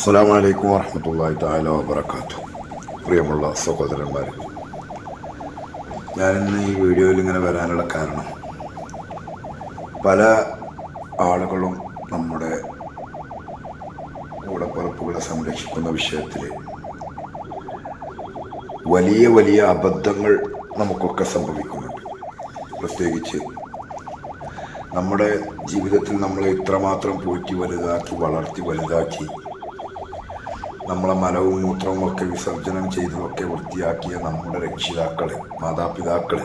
അസ്സാം വലൈക്കും വാഹമത്തല്ലാഹി താല വാബർക്കാത്തു പ്രിയമുള്ള സഹോദരന്മാർ ഞാനിന്ന് ഈ വീഡിയോയിൽ ഇങ്ങനെ വരാനുള്ള കാരണം പല ആളുകളും നമ്മുടെ കൂടപ്പറപ്പുകളെ സംരക്ഷിക്കുന്ന വിഷയത്തിൽ വലിയ വലിയ അബദ്ധങ്ങൾ നമുക്കൊക്കെ സംഭവിക്കുന്നുണ്ട്. പ്രത്യേകിച്ച് നമ്മുടെ ജീവിതത്തിൽ നമ്മളെ ഇത്രമാത്രം പോറ്റി വലുതാക്കി വളർത്തി വലുതാക്കി നമ്മളെ മലവും മൂത്രവും ഒക്കെ വിസർജനം ചെയ്തതൊക്കെ വൃത്തിയാക്കിയ നമ്മുടെ രക്ഷിതാക്കൾ മാതാപിതാക്കൾ.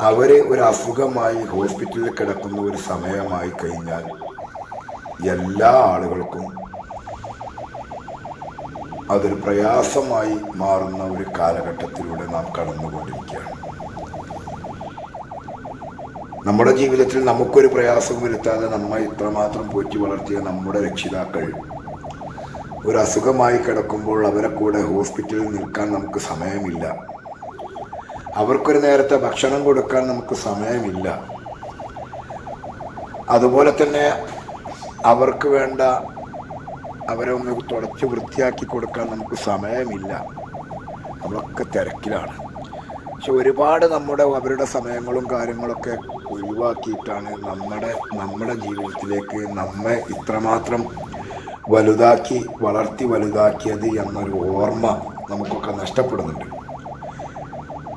അവർ ഒരു അസുഖമായി ഹോസ്പിറ്റലിൽ കിടക്കുന്ന ഒരു സമയമായി കഴിഞ്ഞാൽ എല്ലാ ആളുകൾക്കും അതൊരു പ്രയാസമായി മാറുന്ന ഒരു കാലഘട്ടത്തിലൂടെ നാം കടന്നുകൊണ്ടിരിക്കുകയാണ്. നമ്മുടെ ജീവിതത്തിൽ നമുക്കൊരു പ്രയാസം വരുത്താതെ നമ്മെ ഇത്രമാത്രം പോറ്റി വളർത്തിയ നമ്മുടെ രക്ഷിതാക്കൾ ഒരു അസുഖമായി കിടക്കുമ്പോൾ അവരെ കൂടെ ഹോസ്പിറ്റലിൽ നിൽക്കാൻ നമുക്ക് സമയമില്ല. അവർക്കൊരു നേരത്തെ ഭക്ഷണം കൊടുക്കാൻ നമുക്ക് സമയമില്ല. അതുപോലെ തന്നെ അവർക്ക് വേണ്ട അവരെ ഒന്ന് തുടച്ച് വൃത്തിയാക്കി കൊടുക്കാൻ നമുക്ക് സമയമില്ല. നമ്മളൊക്കെ തിരക്കിലാണ്. പക്ഷെ ഒരുപാട് നമ്മുടെ അവരുടെ സമയങ്ങളും കാര്യങ്ങളൊക്കെ ഒഴിവാക്കിയിട്ടാണ് നമ്മുടെ നമ്മുടെ ജീവിതത്തിലേക്ക് നമ്മെ ഇത്രമാത്രം വലുതാക്കി വളർത്തി വലുതാക്കിയത് എന്നൊരു ഓർമ്മ നമുക്കൊക്കെ നഷ്ടപ്പെടുന്നുണ്ട്.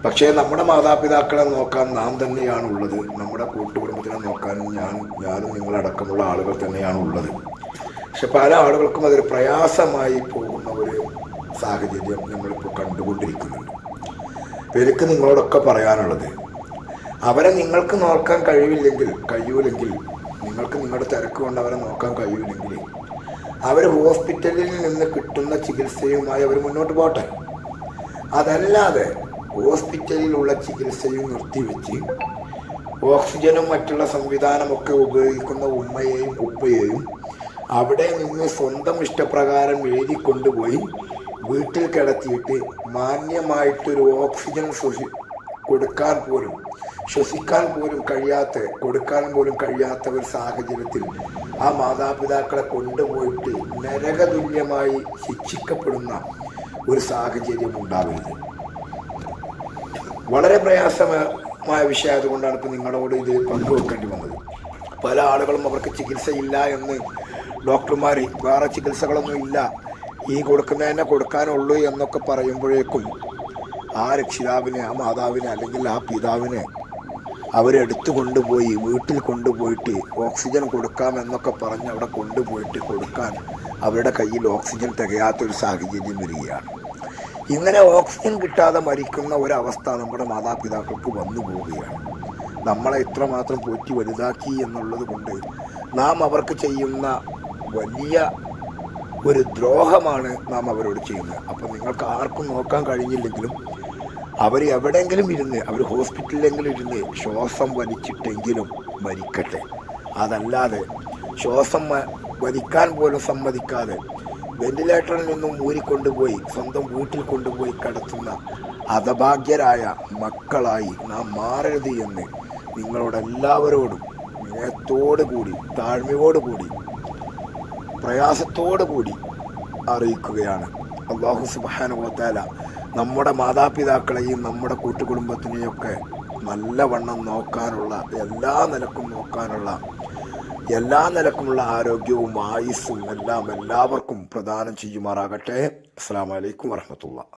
പക്ഷേ നമ്മുടെ മാതാപിതാക്കളെ നോക്കാൻ നാം തന്നെയാണ് ഉള്ളത് നമ്മുടെ കൂട്ടുകുടുംബത്തിനെ നോക്കാൻ ഞാൻ ഞാനും നിങ്ങളടക്കമുള്ള ആളുകൾ തന്നെയാണ് ഉള്ളത് പക്ഷെ പല ആളുകൾക്കും അതൊരു പ്രയാസമായി പോകുന്ന ഒരു സാഹചര്യം നമ്മളിപ്പോൾ കണ്ടുകൊണ്ടിരിക്കുന്നുണ്ട് എനിക്ക് നിങ്ങളോടൊക്കെ പറയാനുള്ളത്. അവരെ നിങ്ങൾക്ക് നോക്കാൻ കഴിയില്ലെങ്കിൽ കഴിയൂലെങ്കിൽ നിങ്ങൾക്ക് നിങ്ങളുടെ തിരക്ക് കൊണ്ട് അവരെ നോക്കാൻ കഴിയൂലെങ്കിൽ അവർ ഹോസ്പിറ്റലിൽ നിന്ന് കിട്ടുന്ന ചികിത്സയുമായി അവർ മുന്നോട്ട് പോട്ടെ അതല്ലാതെ ഹോസ്പിറ്റലിലുള്ള ചികിത്സയും നിർത്തിവെച്ച് ഓക്സിജനും മറ്റുള്ള സംവിധാനമൊക്കെ ഉപയോഗിക്കുന്ന ഉമ്മയെയും ഉപ്പയെയും അവിടെ നിന്ന് സ്വന്തം ഇഷ്ടപ്രകാരം എഴുതി കൊണ്ടുപോയി വീട്ടിൽ കിടത്തിയിട്ട് മാന്യമായിട്ടൊരു ഓക്സിജൻ കൊടുക്കാൻ പോലും ശ്വസിക്കാൻ പോലും കഴിയാത്ത കൊടുക്കാൻ പോലും കഴിയാത്ത ഒരു സാഹചര്യത്തിൽ ആ മാതാപിതാക്കളെ കൊണ്ടുപോയിട്ട് നരകതുല്യമായി ശിക്ഷിക്കപ്പെടുന്ന ഒരു സാഹചര്യം ഉണ്ടാവരുത്. വളരെ പ്രയാസമായ വിഷയമായതുകൊണ്ടാണ് ഇപ്പം നിങ്ങളോട് ഇത് പങ്കുവെക്കേണ്ടി വന്നത്. പല ആളുകളും അവർക്ക് ചികിത്സയില്ല എന്ന് ഡോക്ടർമാർ വേറെ ചികിത്സകളൊന്നും ഇല്ല. ഈ കൊടുക്കുന്നതിനെ കൊടുക്കാനുള്ളൂ എന്നൊക്കെ പറയുമ്പോഴേക്കും ആ രക്ഷിതാവിനെ ആ മാതാവിനെ അല്ലെങ്കിൽ ആ പിതാവിനെ അവരെ അവരെടുത്തു കൊണ്ടുപോയി വീട്ടിൽ കൊണ്ടുപോയിട്ട് ഓക്സിജൻ കൊടുക്കാം എന്നൊക്കെ പറഞ്ഞ് അവിടെ കൊണ്ടുപോയിട്ട് കൊടുക്കാൻ അവരുടെ കയ്യിൽ ഓക്സിജൻ തികയാത്തൊരു സാഹചര്യം വരികയാണ്. ഇങ്ങനെ ഓക്സിജൻ കിട്ടാതെ മരിക്കുന്ന ഒരവസ്ഥ നമ്മുടെ മാതാപിതാക്കൾക്ക് വന്നു പോവുകയാണ്. നമ്മളെ ഇത്രമാത്രം പോറ്റി വലുതാക്കി എന്നുള്ളത് കൊണ്ട് നാം അവർക്ക് ചെയ്യുന്ന വലിയ ഒരു ദ്രോഹമാണ് നാം അവരോട് ചെയ്യുന്നത്. അപ്പം നിങ്ങൾക്ക് ആർക്കും നോക്കാൻ കഴിഞ്ഞില്ലെങ്കിലും അവർ എവിടെയെങ്കിലും ഇരുന്ന് അവർ ഹോസ്പിറ്റലിലെങ്കിലും ഇരുന്ന് ശ്വാസം വലിച്ചിട്ടെങ്കിലും മരിക്കട്ടെ. അതല്ലാതെ ശ്വാസം വലിക്കാൻ പോലും സമ്മതിക്കാതെ വെന്റിലേറ്ററിൽ നിന്നും ഊരിക്കൊണ്ടുപോയി സ്വന്തം വീട്ടിൽ കൊണ്ടുപോയി കടത്തുന്ന ഹതഭാഗ്യരായ മക്കളായി നാം മാറരുത് എന്ന് നിങ്ങളോട് എല്ലാവരോടും വിനയത്തോടു കൂടി താഴ്മയോടുകൂടി പ്രയാസത്തോടു കൂടി അറിയിക്കുകയാണ്. അള്ളാഹു സുബാനുഭവത്താല നമ്മുടെ മാതാപിതാക്കളെയും നമ്മുടെ കൂട്ടുകുടുംബത്തിനെയൊക്കെ നല്ലവണ്ണം നോക്കാനുള്ള എല്ലാ നിലക്കും നോക്കാനുള്ള എല്ലാ നിലക്കുമുള്ള ആരോഗ്യവും ആയുസ്സും എല്ലാം എല്ലാവർക്കും പ്രദാനം ചെയ്യുമാറാകട്ടെ. അസ്സാം വലൈക്കും വർഹമത്തുള്ള